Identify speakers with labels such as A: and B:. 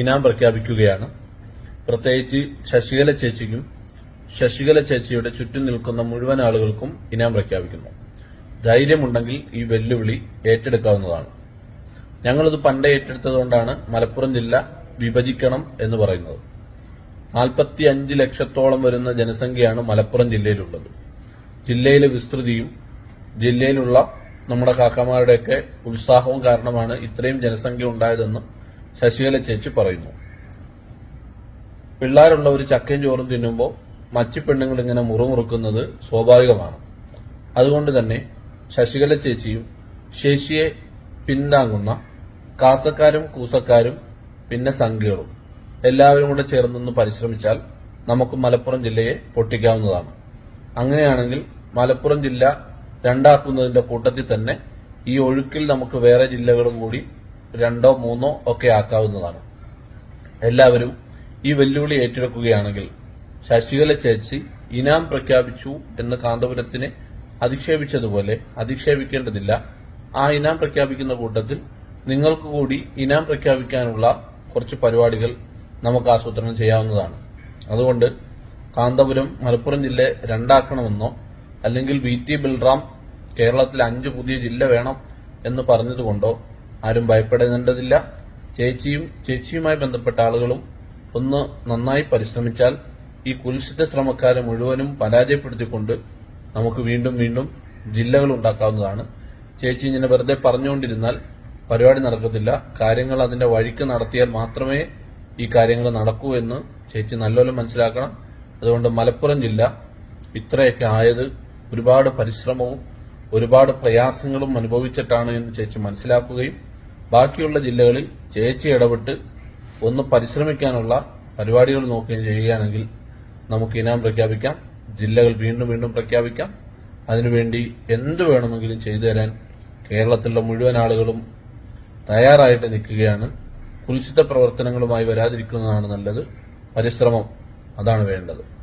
A: ഇനാം പ്രഖ്യാപിക്കുകയാണ്. പ്രത്യേകിച്ച് ശശികല ചേച്ചിക്കും ശശികല ചേച്ചിയുടെ ചുറ്റും നിൽക്കുന്ന മുഴുവൻ ആളുകൾക്കും ഇനാം പ്രഖ്യാപിക്കുന്നു. ധൈര്യമുണ്ടെങ്കിൽ ഈ വെല്ലുവിളി ഏറ്റെടുക്കാവുന്നതാണ്. ഞങ്ങളിത് പണ്ടേ ഏറ്റെടുത്തതുകൊണ്ടാണ് മലപ്പുറം ജില്ല വിഭജിക്കണം എന്ന് പറയുന്നത്. നാൽപ്പത്തി അഞ്ച് ലക്ഷത്തോളം വരുന്ന ജനസംഖ്യയാണ് മലപ്പുറം ജില്ലയിലുള്ളത്. ജില്ലയിലെ വിസ്തൃതിയും ജില്ലയിലുള്ള നമ്മുടെ കാക്കമാരുടെയൊക്കെ ഉത്സാഹവും കാരണമാണ് ഇത്രയും ജനസംഖ്യ ഉണ്ടായതെന്ന് ശശികല ചേച്ചി പറയുന്നു. പിള്ളേരുള്ള ഒരു ചക്കയും ചോറും തിന്നുമ്പോൾ മച്ചി പെണ്ണുങ്ങൾ ഇങ്ങനെ മുറുമുറുക്കുന്നത് സ്വാഭാവികമാണ്. അതുകൊണ്ട് തന്നെ ശശികല ചേച്ചിയും ശേഷിയെ പിന്താങ്ങുന്ന കാസക്കാരും കൂസക്കാരും പിന്നെ സംഘികളും എല്ലാവരും കൂടെ ചേർന്നൊന്ന് പരിശ്രമിച്ചാൽ നമുക്ക് മലപ്പുറം ജില്ലയെ പൊട്ടിക്കാവുന്നതാണ്. അങ്ങനെയാണെങ്കിൽ മലപ്പുറം ജില്ല രണ്ടാക്കുന്നതിന്റെ കൂട്ടത്തിൽ തന്നെ ഈ ഒഴുക്കിൽ നമുക്ക് വേറെ ജില്ലകളും കൂടി രണ്ടോ മൂന്നോ ഒക്കെ ആക്കാവുന്നതാണ്. എല്ലാവരും ഈ വെല്ലുവിളി ഏറ്റെടുക്കുകയാണെങ്കിൽ ശശികല ചേച്ചി ഇനാം പ്രഖ്യാപിച്ചു എന്ന് കാന്തപുരത്തിനെ അധിക്ഷേപിച്ചതുപോലെ അധിക്ഷേപിക്കേണ്ടതില്ല. ആ ഇനാം പ്രഖ്യാപിക്കുന്ന കൂട്ടത്തിൽ നിങ്ങൾക്ക് കൂടി ഇനാം പ്രഖ്യാപിക്കാനുള്ള കുറച്ച് പരിപാടികൾ നമുക്ക് ആസൂത്രണം ചെയ്യാവുന്നതാണ്. അതുകൊണ്ട് കാന്തപുരം മലപ്പുറം ജില്ല രണ്ടാക്കണമെന്നോ അല്ലെങ്കിൽ വി ടി ബൽറാം കേരളത്തിൽ അഞ്ച് പുതിയ ജില്ല വേണം എന്ന് പറഞ്ഞതുകൊണ്ടോ ആരും ഭയപ്പെടേണ്ടതില്ല. ചേച്ചിയും ചേച്ചിയുമായി ബന്ധപ്പെട്ട ആളുകളും ഒന്ന് നന്നായി പരിശ്രമിച്ചാൽ ഈ കുൽസിത ശ്രമക്കാരെ മുഴുവനും പരാജയപ്പെടുത്തിക്കൊണ്ട് നമുക്ക് വീണ്ടും വീണ്ടും ജില്ലകൾ ഉണ്ടാക്കാവുന്നതാണ്. ചേച്ചി ഇങ്ങനെ വെറുതെ പറഞ്ഞുകൊണ്ടിരുന്നാൽ പരിപാടി നടക്കത്തില്ല. കാര്യങ്ങൾ അതിന്റെ വഴിക്ക് നടത്തിയാൽ മാത്രമേ ഈ കാര്യങ്ങൾ നടക്കൂ എന്ന് ചേച്ചി നല്ലോണം മനസ്സിലാക്കണം. അതുകൊണ്ട് മലപ്പുറം ജില്ല ഇത്രയൊക്കെ ആയത് ഒരുപാട് പരിശ്രമവും ഒരുപാട് പ്രയാസങ്ങളും അനുഭവിച്ചിട്ടാണ് എന്ന് ചേച്ചി മനസ്സിലാക്കുകയും ബാക്കിയുള്ള ജില്ലകളിൽ ചേച്ചി ഇടപെട്ട് ഒന്ന് പരിശ്രമിക്കാനുള്ള പരിപാടികൾ നോക്കുകയും ചെയ്യുകയാണെങ്കിൽ നമുക്ക് ഇനാം പ്രഖ്യാപിക്കാം. ജില്ലകൾ വീണ്ടും വീണ്ടും പ്രഖ്യാപിക്കാം. അതിനുവേണ്ടി എന്ത് വേണമെങ്കിലും ചെയ്തു തരാൻ കേരളത്തിലുള്ള മുഴുവൻ ആളുകളും തയ്യാറായിട്ട് നിൽക്കുകയാണ്. കുൽസിത പ്രവർത്തനങ്ങളുമായി വരാതിരിക്കുന്നതാണ് നല്ലത്. പരിശ്രമം അതാണ് വേണ്ടത്.